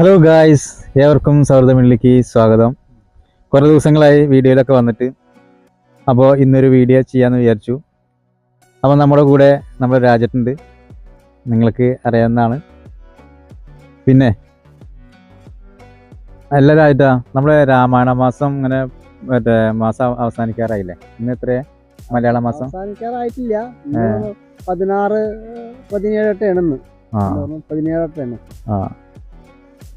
Hello guys ഏവർക്കും സൗഹൃദമില്ലിക്ക് സ്വാഗതം. കുറേ ദിവസങ്ങളായി വീഡിയോയിലൊക്കെ വന്നിട്ട് അപ്പോൾ ഇന്നൊരു വീഡിയോ ചെയ്യാമെന്ന് വിചാരിച്ചു. അപ്പോൾ നമ്മുടെ കൂടെ നമ്മുടെ രാജട്ടുണ്ട് നിങ്ങൾക്ക് അറിയാവുന്നതാണ്. പിന്നെ എല്ലാ രാജ നമ്മുടെ രാമായണ മാസം ഇങ്ങനെ മറ്റേ മാസം അവസാനിക്കാറായില്ലേ? ഇന്ന് എത്ര മലയാള മാസം? അവസാനിക്കാറായിട്ടില്ല. പതിനാറ് പതിനേഴെട്ടാണ് ഇന്ന്. ആ. പതിനേഴെട്ടാണ് ആ.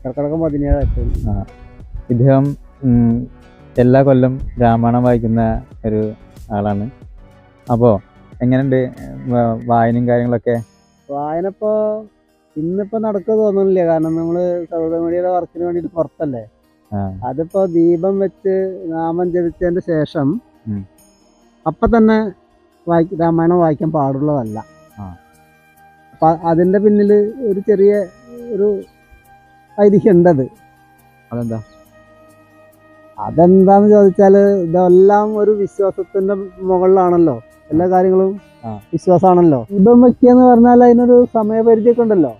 കർക്കിടകം പതിനേഴെട്ടാണ് ഇദ്ദേഹം ഉം, എല്ലാ കൊല്ലം രാമായണം വായിക്കുന്ന ഒരു ആളാണ്. അപ്പോൾ എങ്ങനെയുണ്ട്? വ- വായനയും കാര്യങ്ങളൊക്കെ? വായന ഇപ്പോ ഇന്നിപ്പോ നടക്കുക തോന്നുന്നില്ല. കാരണം നമ്മൾ സൗദി മീഡിയയുടെ വർക്കിന് വേണ്ടിയിട്ട് പുറത്തല്ലേ. ആ. അതിപ്പോ ദീപം വെച്ച് നാമം ജപിച്ചതിന്റെ ശേഷം ഉം. അപ്പൊ തന്നെ വായിക്ക രാമായണം വായിക്കാൻ പാടുള്ളതല്ല. ആ. അപ്പൊ അതിന്റെ പിന്നിൽ ഒരു ചെറിയ ഒരു ഐതിഹ്യം ഉണ്ടത് അതെന്താ? അതെന്താന്ന് ചോദിച്ചാൽ ഇതെല്ലാം ഒരു വിശ്വാസത്തിന്റെ മുകളിലാണല്ലോ. എല്ലാ കാര്യങ്ങളും. വിശ്വാസമാണല്ലോ. ദീപം വെക്കുക എന്ന് പറഞ്ഞാൽ അതിനൊരു സമയപരിധിയൊക്കെ ഉണ്ടല്ലോ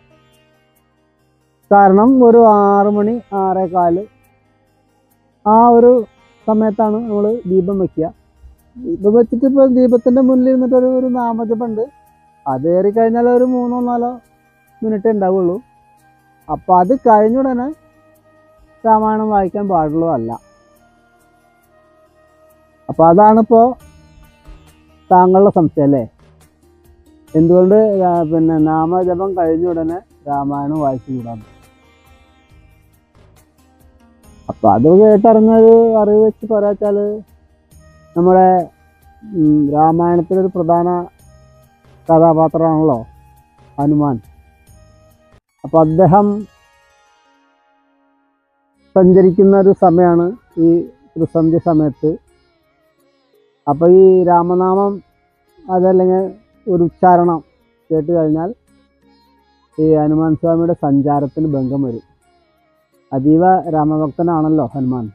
കാരണം ഒരു ആറ് മണി ആറേകാൽ ആ ഒരു സമയത്താണ് നമ്മൾ ദീപം വെക്കുക. ദീപം വെച്ചിട്ട് ഇപ്പോൾ ദീപത്തിന്റെ മുന്നിൽ ഇരുന്നിട്ട് ഒരു ഒരു നാമജപമുണ്ട്. അത് കഴിഞ്ഞാൽ ഒരു മൂന്നോ നാലോ മിനിറ്റ് ഉണ്ടാവുള്ളൂ. അപ്പോൾ അത് കഴിഞ്ഞ ഉടനെ രാമായണം വായിക്കാൻ പാടുള്ളതല്ല അപ്പോൾ അതാണിപ്പോൾ താങ്കളുടെ സംശയം അല്ലേ? എന്തുകൊണ്ട് പിന്നെ നാമജപം കഴിഞ്ഞ ഉടനെ രാമായണം വായിച്ചു കൂടാന്ന് അപ്പം അത് കേട്ടറിഞ്ഞൊരു അറിവ് വെച്ച് പറയാച്ചാൽ നമ്മുടെ രാമായണത്തിലൊരു പ്രധാന കഥാപാത്രമാണല്ലോ ഹനുമാൻ. അപ്പൊ അദ്ദേഹം സഞ്ചരിക്കുന്ന ഒരു സമയമാണ് ഈ പ്രതിസന്ധി സമയത്ത്. അപ്പോൾ ഈ രാമനാമം അതല്ലെങ്കിൽ ഒരു ഉച്ചാരണം കേട്ട് കഴിഞ്ഞാൽ ഈ ഹനുമാൻ സ്വാമിയുടെ സഞ്ചാരത്തിന് ഭംഗം വരും. അതീവ രാമഭക്തനാണല്ലോ ഹനുമാൻ.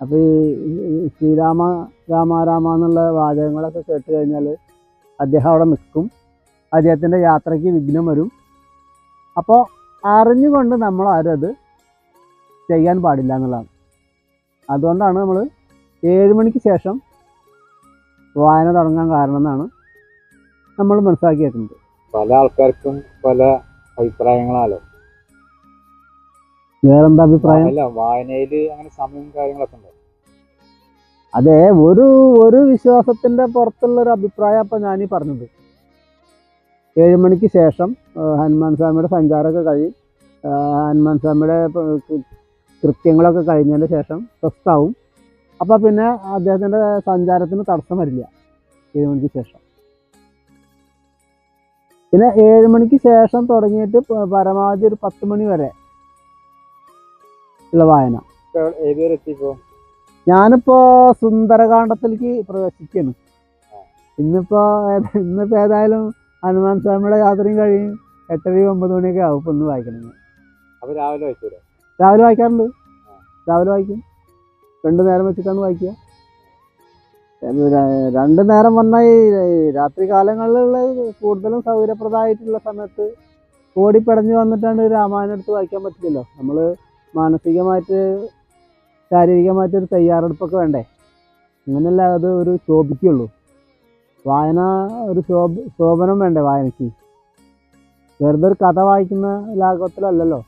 അപ്പോൾ ഈ ശ്രീരാമ രാമ രാമ എന്നുള്ള വാചകങ്ങളൊക്കെ കേട്ട് കഴിഞ്ഞാൽ അദ്ദേഹം അവിടെ നിൽക്കും. അദ്ദേഹത്തിന്റെ യാത്രയ്ക്ക് വിഘ്നം വരും. അപ്പോൾ അറിഞ്ഞുകൊണ്ട് നമ്മൾ ആരും അത് ചെയ്യാൻ പാടില്ല എന്നുള്ളതാണ്. അതുകൊണ്ടാണ് നമ്മൾ ഏഴ് മണിക്ക് ശേഷം വായന തുടങ്ങാൻ കാരണം എന്നാണ് നമ്മൾ മനസ്സിലാക്കിയിട്ടുണ്ട് പല ആൾക്കാർക്കും പല അഭിപ്രായങ്ങളാലോ? വേറെന്താ അഭിപ്രായം? അല്ല വായനയിൽ അങ്ങനെ സമയം കാര്യങ്ങളൊക്കെ ഉണ്ടോ? അതെ ഒരു ഒരു വിശ്വാസത്തിന്റെ പുറത്തുള്ള ഒരു അഭിപ്രായം അപ്പൊ ഞാനീ പറഞ്ഞത്. ഏഴ് മണിക്ക് ശേഷം ഹനുമാൻ സ്വാമിയുടെ സഞ്ചാരമൊക്കെ കഴിയും ഹനുമാൻ സ്വാമിയുടെ കൃത്യങ്ങളൊക്കെ കഴിഞ്ഞതിന് ശേഷം സ്വസ്ഥാവും അപ്പോൾ പിന്നെ അദ്ദേഹത്തിന്റെ സഞ്ചാരത്തിന് തടസ്സം വരില്ല ഏഴ് മണിക്ക് ശേഷം. പിന്നെ ഏഴ് മണിക്ക് ശേഷം തുടങ്ങിയിട്ട് പരമാവധി ഒരു പത്ത് മണി വരെ ഉള്ള വായന. ഞാനിപ്പോ സുന്ദരകാന്ഡത്തിലേക്ക് പ്രവേശിക്കുന്നു ഇന്നിപ്പോ ഇന്നിപ്പോ ഏതായാലും ഹനുമാൻ സ്വാമിയുടെ യാത്രയും കഴിയും. എട്ടര ഒമ്പത് മണിയൊക്കെ ആവും ഇപ്പൊ ഒന്ന് വായിക്കണം രാവിലെ വായിച്ചൂടെ? രാവിലെ വായിക്കാറുണ്ട്. രാവിലെ വായിക്കും. രണ്ടു നേരം വെച്ചിട്ടാണ് വായിക്കുക. രണ്ടു നേരം വന്നാൽ രാത്രി കാലങ്ങളിലുള്ള കൂടുതലും സൗകര്യപ്രദമായിട്ടുള്ള സമയത്ത് ഓടിപ്പടഞ്ഞു വന്നിട്ടാണ് രാമായണം എടുത്ത് വായിക്കാൻ പറ്റില്ലല്ലോ. നമ്മൾ മാനസികമായിട്ട് ശാരീരികമായിട്ട് ഒരു തയ്യാറെടുപ്പൊക്കെ വേണ്ടേ? അങ്ങനെയല്ല അത് ഒരു ശോഭിക്കുള്ളൂ വായന ഒരു ശോഭ ശോഭനം വേണ്ടേ വായനയ്ക്ക്? വെറുതെ ഒരു കഥ വായിക്കുന്ന ലാഘവത്തിലല്ലല്ലോ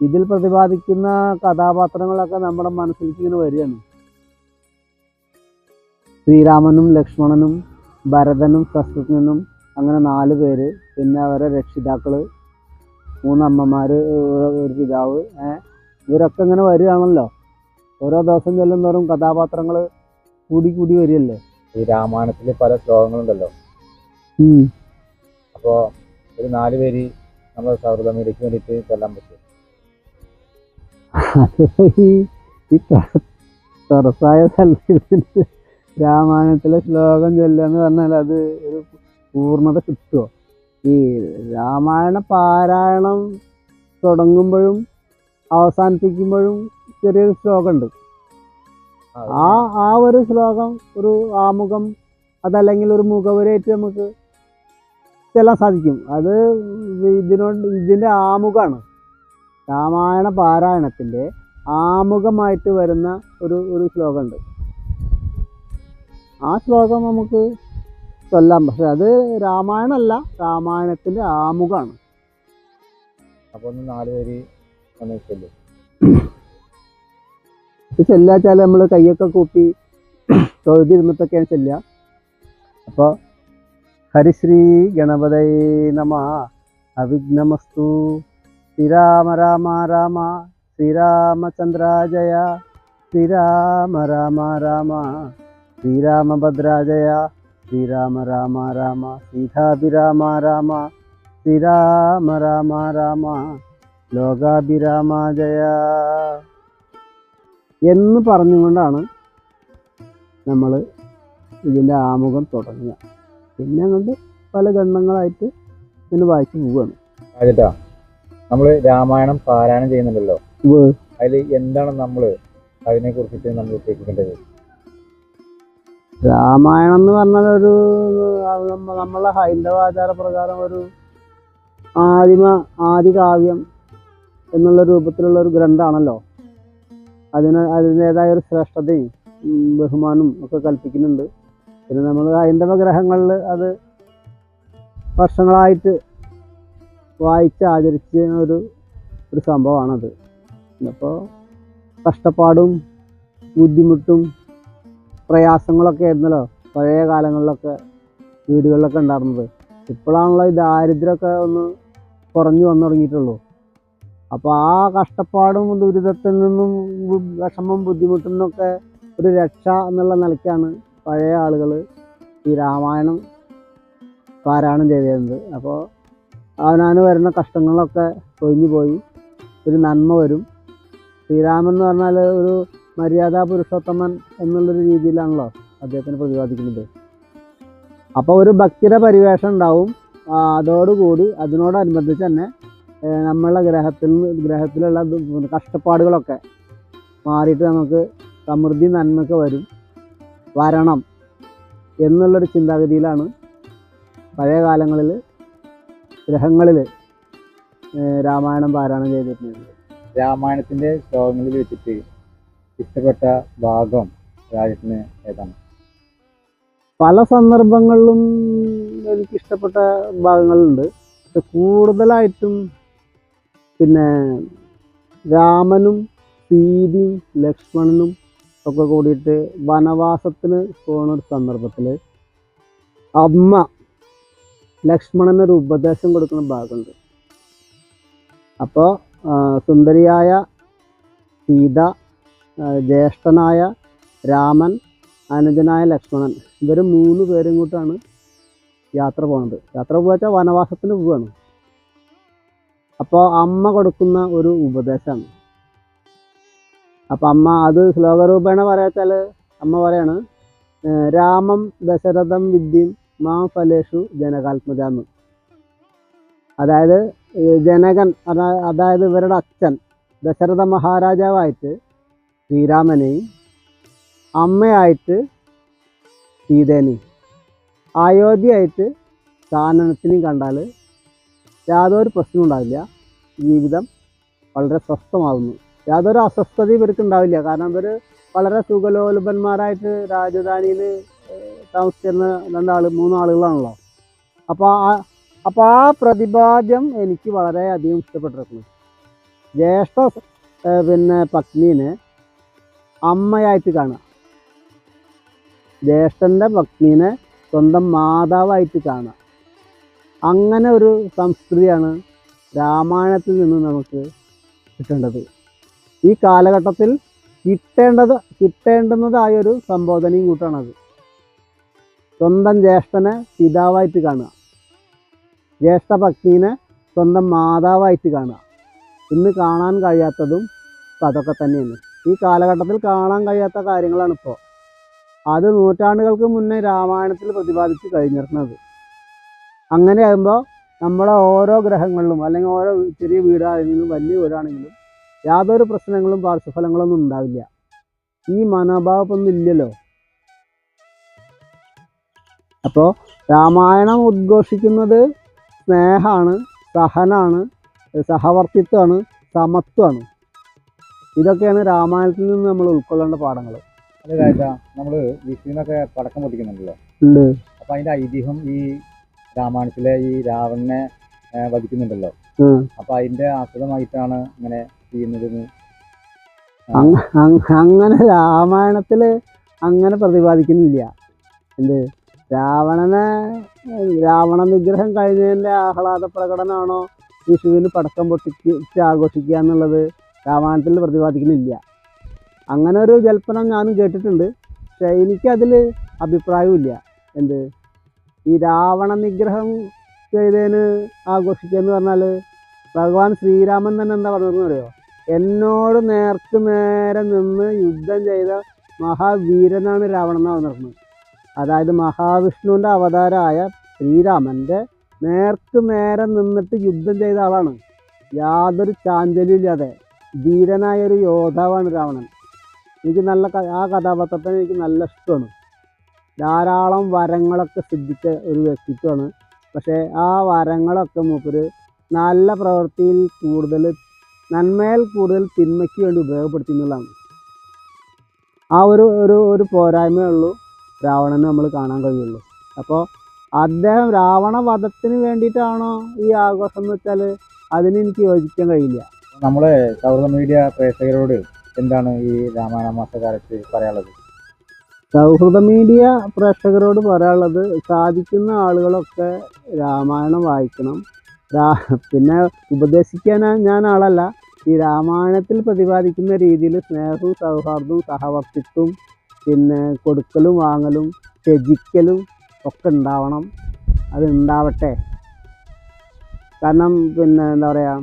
ഇതിൽ പ്രതിപാദിക്കുന്ന കഥാപാത്രങ്ങളൊക്കെ നമ്മുടെ മനസ്സിലേക്ക് ഇങ്ങനെ വരികയാണ്. ശ്രീരാമനും ലക്ഷ്മണനും ഭരതനും ശത്രുഘ്നനും അങ്ങനെ നാല് പേര്. പിന്നെ അവരെ രക്ഷിതാക്കൾ മൂന്നമ്മമാർ ഒരു പിതാവ് ഇവരൊക്കെ ഇങ്ങനെ വരികയാണല്ലോ. ഓരോ ദിവസം ചെല്ലുന്നവരും കഥാപാത്രങ്ങൾ കൂടി കൂടി വരികയല്ലേ? ഈ രാമായണത്തിലെ പല ശ്ലോകങ്ങളുണ്ടല്ലോ. അപ്പോ ഒരു നാല് പേര് നമ്മുടെ സൗഹൃദ മീഡിയക്ക് വേണ്ടിയിട്ട് ചെല്ലാൻ പറ്റും. ഈ തുറസായ സ്ഥലത്ത് രാമായണത്തിലെ ശ്ലോകം ചൊല്ലുക എന്ന് പറഞ്ഞാൽ അത് ഒരു പൂർണത കിട്ടുമോ ഈ രാമായണ പാരായണം തുടങ്ങുമ്പോഴും അവസാനിപ്പിക്കുമ്പോഴും ചെറിയൊരു ശ്ലോകമുണ്ട്. ആ ആ ഒരു ശ്ലോകം ഒരു ആമുഖം അതല്ലെങ്കിൽ ഒരു മുഖവരേറ്റ് നമുക്ക് ചെല്ലാൻ സാധിക്കും. അത് ഇതിനോട് ഇതിന്റെ ആമുഖമാണ് രാമായണ പാരായണത്തിന്റെ ആമുഖമായിട്ട് വരുന്ന ഒരു ഒരു ശ്ലോകമുണ്ട്. ആ ശ്ലോകം നമുക്ക് ചൊല്ലാം. പക്ഷെ അത് രാമായണമല്ല രാമായണത്തിന്റെ ആമുഖമാണ് അപ്പോൾ ഒന്ന് നാല് ഒന്ന് ചൊല്ലും ഇത് ചെല്ലാച്ചാൽ നമ്മൾ കൈയൊക്കെ കൂപ്പി തൊഴുതിരുന്നിട്ടൊക്കെയാണ് ചെല്ലുക. അപ്പോൾ ഹരിശ്രീ ഗണപതൈ നമ അവിഘ്നമസ്തു. ശ്രീരാമ രാമ രാമ ശ്രീരാമചന്ദ്രാജയ ശ്രീരാമ രാമ രാമ ശ്രീരാമഭദ്രാജയ ശ്രീരാമ രാമ രാമ സീതാഭിരാമ രാമ ശ്രീരാമ രാമ രാമ ലോകാഭിരാമ ജയ. എന്ന് പറഞ്ഞുകൊണ്ടാണ് നമ്മൾ ഇതിന്റെ ആമുഖം തുടങ്ങുക. പിന്നെ അങ്ങോട്ട് പല ഗണ്ണങ്ങളായിട്ട് ഇതിന് വായിച്ചു പോവുകയാണ്. രാജേട്ടാ നമ്മൾ രാമായണം പാരായണം ചെയ്യുന്നുണ്ടല്ലോ. അതിൽ എന്താണ് നമ്മൾ അതിനെ കുറിച്ചിട്ട് നമ്മൾ ഉദ്ദേശിക്കേണ്ടത്? രാമായണം എന്ന് പറഞ്ഞാൽ ഒരു നമ്മളെ ഹൈന്ദവ ആചാര പ്രകാരം ഒരു ആദിമ ആദികാവ്യം എന്നുള്ള രൂപത്തിലുള്ള ഒരു ഗ്രന്ഥമാണല്ലോ. അതിന് അതിന്റെതായ ഒരു ശ്രേഷ്ഠതയും ബഹുമാനവും ഒക്കെ കൽപ്പിക്കുന്നുണ്ട്. പിന്നെ നമ്മൾ ഹൈന്ദവ ഗ്രഹങ്ങളിൽ അത് വർഷങ്ങളായിട്ട് വായിച്ച് ആചരിച്ച ഒരു ഒരു സംഭവമാണത്. അപ്പോൾ കഷ്ടപ്പാടും ബുദ്ധിമുട്ടും പ്രയാസങ്ങളൊക്കെ ആയിരുന്നല്ലോ പഴയ കാലങ്ങളിലൊക്കെ വീടുകളിലൊക്കെ ഉണ്ടായിരുന്നത്. ഇപ്പോഴാണല്ലോ ഈ ദാരിദ്ര്യമൊക്കെ ഒന്ന് കുറഞ്ഞു വന്നു തുടങ്ങിയിട്ടുള്ളൂ. അപ്പോൾ ആ കഷ്ടപ്പാടും ദുരിതത്തിൽ നിന്നും വിഷമം ബുദ്ധിമുട്ടും നിന്നൊക്കെ ഒരു രക്ഷ എന്നുള്ള നിലയ്ക്കാണ് പഴയ ആളുകൾ ഈ രാമായണം പാരായണം ചെയ്തിരുന്നത്. അപ്പോൾ അവനാന് വരുന്ന കഷ്ടങ്ങളൊക്കെ ഒഴിഞ്ഞു പോയി. ഒരു നന്മ വരും. ശ്രീരാമൻ എന്ന് പറഞ്ഞാൽ ഒരു മര്യാദാ പുരുഷോത്തമൻ എന്നുള്ളൊരു രീതിയിലാണല്ലോ അദ്ദേഹത്തിന് പ്രതിപാദിക്കുന്നത്. അപ്പോൾ ഒരു ഭക്തിയുടെ പരിവേഷം ഉണ്ടാവും. അതോടുകൂടി അതിനോടനുബന്ധിച്ച് തന്നെ ഏ, നമ്മളുടെ ഗ്രഹത്തിൽ ഗ്രഹത്തിലുള്ള കഷ്ടപ്പാടുകളൊക്കെ മാറിയിട്ട് നമുക്ക് സമൃദ്ധി നന്മയൊക്കെ വരും വരണം എന്നുള്ളൊരു ചിന്താഗതിയിലാണ് പഴയ കാലങ്ങളിൽ ഗ്രഹങ്ങളിൽ രാമായണം പാരായണം ചെയ്തിട്ടുണ്ട് രാമായണത്തിന്റെ ശ്ലോകങ്ങളിൽ വെച്ചിട്ട് ഇഷ്ടപ്പെട്ട ഭാഗം രാജത്തിന് ഏതാണ്? പല സന്ദർഭങ്ങളിലും എനിക്ക് ഇഷ്ടപ്പെട്ട ഭാഗങ്ങളുണ്ട്. പക്ഷെ കൂടുതലായിട്ടും പിന്നെ രാമനും സീതയും ലക്ഷ്മണനും ഒക്കെ കൂടിയിട്ട് വനവാസത്തിന് പോകുന്ന ഒരു സന്ദർഭത്തിൽ അമ്മ ലക്ഷ്മണനൊരു ഉപദേശം കൊടുക്കുന്ന ഭാഗമുണ്ട്. അപ്പോൾ സുന്ദരിയായ സീത ജ്യേഷ്ഠനായ രാമൻ അനുജനായ ലക്ഷ്മണൻ ഇവർ മൂന്ന് പേരും കൂട്ടാണ് യാത്ര പോകുന്നത് യാത്ര പോവാച്ചാൽ വനവാസത്തിന് പോവാണ്. അപ്പോൾ അമ്മ കൊടുക്കുന്ന ഒരു ഉപദേശമാണ് അപ്പം അമ്മ അത് ശ്ലോകരൂപേണ പറയാച്ചാൽ അമ്മ പറയാണ് രാമം ദശരഥം വിദ്യം മാ ഫലേഷു ജനകാത്മജാന്ന്. അതായത് ജനകൻ അതായത് ഇവരുടെ അച്ഛൻ ദശരഥ മഹാരാജാവായിട്ട് ശ്രീരാമനെയും അമ്മയായിട്ട് സീതേനെയും അയോധ്യയായിട്ട് കാനനത്തിനെയും കണ്ടാൽ യാതൊരു പ്രശ്നവും ഉണ്ടാവില്ല. ജീവിതം വളരെ സ്വസ്ഥമാകുന്നു. യാതൊരു അസ്വസ്ഥതയും ഇവർക്ക് ഉണ്ടാവില്ല. കാരണം ഇവർ വളരെ സുഖലോലുപന്മാരായിട്ട് രാജധാനിയിൽ താമസിച്ചിരുന്ന രണ്ടാൾ മൂന്നാളുകളാണല്ലോ. അപ്പോൾ ആ അപ്പോൾ ആ പ്രതിപാദ്യം എനിക്ക് വളരെയധികം ഇഷ്ടപ്പെട്ടിരുന്നു ജ്യേഷ്ഠ പിന്നെ പത്നീനെ അമ്മയായിട്ട് കാണുക. ജ്യേഷ്ഠന്റെ പത്നീനെ സ്വന്തം മാതാവായിട്ട് കാണുക. അങ്ങനെ ഒരു സംസ്കൃതിയാണ് രാമായണത്തിൽ നിന്ന് നമുക്ക് കിട്ടേണ്ടത്. ഈ കാലഘട്ടത്തിൽ കിട്ടേണ്ടത് കിട്ടേണ്ടുന്നതായ ഒരു സംബോധനയും കൂട്ടാണത്. സ്വന്തം ജ്യേഷ്ഠനെ പിതാവായിട്ട് കാണുക. ജ്യേഷ്ഠ ഭക്തിനെ സ്വന്തം മാതാവായിട്ട് കാണുക. ഇന്ന് കാണാൻ കഴിയാത്തതും അതൊക്കെ തന്നെയാണ്. ഈ കാലഘട്ടത്തിൽ കാണാൻ കഴിയാത്ത കാര്യങ്ങളാണ് ഇപ്പോൾ അത് നൂറ്റാണ്ടുകൾക്ക് മുന്നേ രാമായണത്തിൽ പ്രതിപാദിച്ച് കഴിഞ്ഞിരുന്നത്. അങ്ങനെ ആകുമ്പോൾ നമ്മളെ ഓരോ ഗ്രഹങ്ങളിലും അല്ലെങ്കിൽ ഓരോ ചെറിയ വീടാണെങ്കിലും വലിയ വീടാണെങ്കിലും യാതൊരു പ്രശ്നങ്ങളും പാർശ്വഫലങ്ങളൊന്നും ഉണ്ടാവില്ല. ഈ മനോഭാവമൊന്നും ഇല്ലല്ലോ. അപ്പോൾ രാമായണം ഉദ്ഘോഷിക്കുന്നത് സ്നേഹമാണ് സഹനാണ് സഹവർത്തിത്വമാണ് സമത്വമാണ്. ഇതൊക്കെയാണ് രാമായണത്തിൽ നിന്ന് നമ്മൾ ഉൾക്കൊള്ളേണ്ട പാഠങ്ങൾ. അത് നമ്മൾ വിഷുവിനൊക്കെ പടക്കം പൊട്ടിക്കുന്നുണ്ടല്ലോ. ഉണ്ട്. അപ്പൊ അതിന്റെ ഐതിഹ്യം ഈ രാമായണത്തിലെ ഈ രാവണനെ വധിക്കുന്നുണ്ടല്ലോ. അപ്പൊ അതിന്റെ ആസ്പദമായിട്ടാണ് ഇങ്ങനെ ചെയ്യുന്നത് അങ്- അങ്- അങ്ങനെ രാമായണത്തിൽ അങ്ങനെ പ്രതിപാദിക്കുന്നില്ല. എന്ത്? രാവണനെ രാവണ നിഗ്രഹം കഴിഞ്ഞതിന്റെ ആഹ്ലാദ പ്രകടനമാണോ വിഷുവിന് പടക്കം പൊട്ടിച്ച് ആഘോഷിക്കുക എന്നുള്ളത് രാമായണത്തിൽ പ്രതിപാദിക്കുന്നില്ല. അങ്ങനെ ഒരു ജൽപ്പനം ഞാനും കേട്ടിട്ടുണ്ട്. പക്ഷേ എനിക്കതിൽ ഇല്ല എന്ത്? ഈ രാവണ നിഗ്രഹം ചെയ്തതിന് ആഘോഷിക്കുക എന്ന് പറഞ്ഞാൽ ഭഗവാൻ ശ്രീരാമൻ തന്നെ എന്താ പറഞ്ഞതെന്ന് അറിയോ? എന്നോട് നേർക്ക് നേരെ നിന്ന് യുദ്ധം ചെയ്ത മഹാവീരനാണ് രാവണൻ എന്നാണ് പറഞ്ഞത്. അതായത് മഹാവിഷ്ണുവിന്റെ അവതാരമായ ശ്രീരാമന്റെ നേർക്ക് നേരെ നിന്നിട്ട് യുദ്ധം ചെയ്ത ആളാണ്. യാതൊരു ചാഞ്ചല്യം ഇല്ലാതെ ധീരനായ ഒരു യോദ്ധാവാണ് രാവണൻ. എനിക്ക് നല്ല ആ കഥാപാത്രത്തിന് എനിക്ക് നല്ല ഇഷ്ടമാണ്. ധാരാളം വരങ്ങളൊക്കെ സിദ്ധിച്ച ഒരു വ്യക്തിത്വമാണ്. പക്ഷേ ആ വരങ്ങളൊക്കെ മൂപ്പര് നല്ല പ്രവൃത്തിയിൽ കൂടുതൽ നന്മയിൽ കൂടുതൽ തിന്മയ്ക്ക് വേണ്ടി ഉപയോഗപ്പെടുത്തി എന്നുള്ളതാണ്. ആ ഒരു ഒരു ഒരു പോരായ്മയേ ഉള്ളൂ രാവണന് നമ്മൾ കാണാൻ കഴിയുള്ളൂ. അപ്പോൾ അദ്ദേഹം രാവണ വധത്തിന് വേണ്ടിയിട്ടാണോ ഈ ആഘോഷം എന്ന് വെച്ചാൽ അതിന് എനിക്ക് യോജിക്കാൻ കഴിയില്ല. നമ്മളെ സൗഹൃദ മീഡിയ പ്രേക്ഷകരോട് എന്താണ് ഈ രാമായണ മാസകാലത്ത് പറയാനുള്ളത്? സൗഹൃദ മീഡിയ പ്രേക്ഷകരോട് പറയാനുള്ളത് സാധിക്കുന്ന ആളുകളൊക്കെ രാമായണം വായിക്കണം. പിന്നെ ഉപദേശിക്കാൻ ഞാൻ ആളല്ല. ഈ രാമായണത്തിൽ പ്രതിപാദിക്കുന്ന രീതിയിൽ സ്നേഹവും സൗഹാർദ്ദവും സഹവർത്തിത്വവും പിന്നെ കൊടുക്കലും വാങ്ങലും ത്യജിക്കലും ഒക്കെ ഉണ്ടാവണം. അത് ഉണ്ടാവട്ടെ കാരണം പിന്നെ എന്താ പറയുക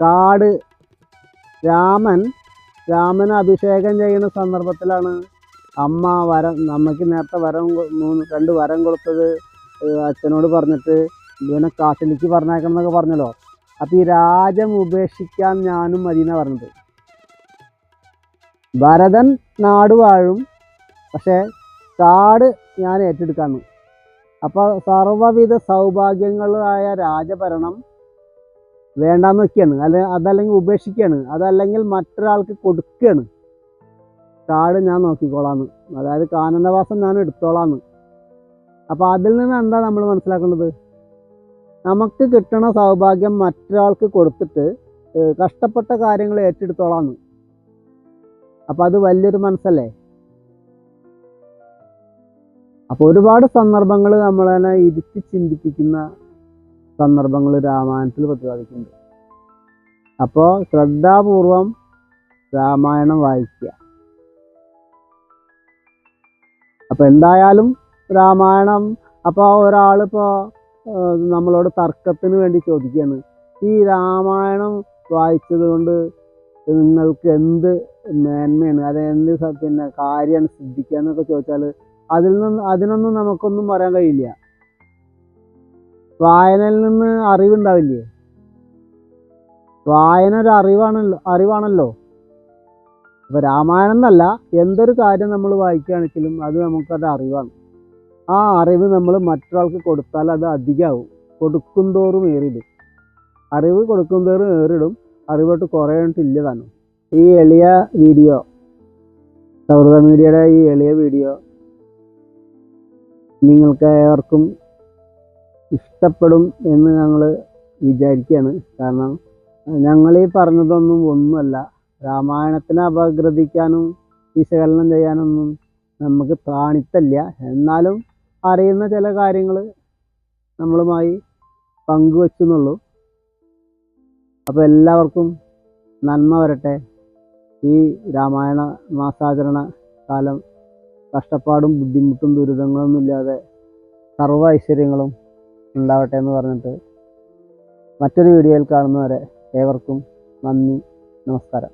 കാട് രാമൻ രാമന് അഭിഷേകം ചെയ്യുന്ന സന്ദർഭത്തിലാണ് അമ്മ വരം നമുക്ക് നേരത്തെ വരം മൂന്ന് രണ്ട് വരം കൊടുത്തത് അച്ഛനോട് പറഞ്ഞിട്ട് ഇവനെ കാട്ടിലേക്ക് പറഞ്ഞേക്കണം എന്നൊക്കെ പറഞ്ഞല്ലോ. അപ്പം ഈ രാജം ഉപേക്ഷിക്കാൻ ഞാനും മദീന പറഞ്ഞത്. ഭരതൻ നാട് വാഴും പക്ഷേ കാട് ഞാൻ ഏറ്റെടുക്കാന്ന്. അപ്പോൾ സർവവിധ സൗഭാഗ്യങ്ങളായ രാജഭരണം വേണ്ടാന്ന് വെക്കുകയാണ് അല്ലെ അതല്ലെങ്കിൽ ഉപേക്ഷിക്കുകയാണ് അതല്ലെങ്കിൽ മറ്റൊരാൾക്ക് കൊടുക്കുകയാണ് കാട് ഞാൻ നോക്കിക്കോളാന്ന്. അതായത് കാനനവാസം ഞാൻ എടുത്തോളാന്ന്. അപ്പോൾ അതിൽ നിന്ന് എന്താ നമ്മൾ മനസ്സിലാക്കേണ്ടത്? നമുക്ക് കിട്ടണ സൗഭാഗ്യം മറ്റൊരാൾക്ക് കൊടുത്തിട്ട് കഷ്ടപ്പെട്ട കാര്യങ്ങൾ ഏറ്റെടുത്തോളാന്ന്. അപ്പോൾ അത് വലിയൊരു മനസ്സല്ലേ? അപ്പോൾ ഒരുപാട് സന്ദർഭങ്ങൾ നമ്മളെ ഇരുത്തി ചിന്തിപ്പിക്കുന്ന സന്ദർഭങ്ങൾ രാമായണത്തിൽ പ്രതിപാദിക്കുന്നുണ്ട്. അപ്പോൾ ശ്രദ്ധാപൂർവം രാമായണം വായിക്കുക. അപ്പോൾ എന്തായാലും രാമായണം അപ്പോൾ ഒരാളിപ്പോൾ നമ്മളോട് തർക്കത്തിന് വേണ്ടി ചോദിക്കുകയാണ് ഈ രാമായണം വായിച്ചത് കൊണ്ട് നിങ്ങൾക്ക് എന്ത് മേന്മയാണ്? അത് എന്ത് പിന്നെ കാര്യമാണ് സിദ്ധിക്കുക എന്നൊക്കെ ചോദിച്ചാൽ അതിൽ നിന്ന് അതിനൊന്നും നമുക്കൊന്നും പറയാൻ കഴിയില്ല. വായനയിൽ നിന്ന് അറിവുണ്ടാവില്ലേ? വായന ഒരു അറിവാണല്ലോ അറിവാണല്ലോ. അപ്പൊ രാമായണം എന്നല്ല എന്തൊരു കാര്യം നമ്മൾ വായിക്കുകയാണെങ്കിലും അത് നമുക്കത് അറിവാണ്. ആ അറിവ് നമ്മൾ മറ്റൊരാൾക്ക് കൊടുത്താൽ അത് അധികമാവും. കൊടുക്കും തോറും ഏറിടും അറിവ് കൊടുക്കും തോറും ഏറിടും അറിവോട്ട് കുറയാനിട്ടില്ല ഇല്ലതാണ് ഈ എളിയ വീഡിയോ സൗഹൃദ മീഡിയയുടെ ഈ എളിയ വീഡിയോ നിങ്ങൾക്ക് ഏവർക്കും ഇഷ്ടപ്പെടും എന്ന് ഞങ്ങൾ വിചാരിക്കുകയാണ്. കാരണം ഞങ്ങൾ ഈ പറഞ്ഞതൊന്നും ഒന്നുമല്ല. രാമായണത്തിനെ അപഗ്രഥിക്കാനും വിശകലനം ചെയ്യാനൊന്നും നമുക്ക് പ്രാണിത്തല്ല. എന്നാലും അറിയുന്ന ചില കാര്യങ്ങൾ നമ്മളുമായി പങ്കുവച്ചു എന്നുള്ളൂ അപ്പോൾ എല്ലാവർക്കും നന്മ വരട്ടെ. ഈ രാമായണ മാസാചരണ കാലം കഷ്ടപ്പാടും ബുദ്ധിമുട്ടും ദുരിതങ്ങളൊന്നും ഇല്ലാതെ സർവ ഐശ്വര്യങ്ങളും ഉണ്ടാവട്ടെ എന്ന് പറഞ്ഞിട്ട് മറ്റൊരു വീഡിയോയിൽ കാണുന്നവരെ ഏവർക്കും നന്ദി നമസ്കാരം.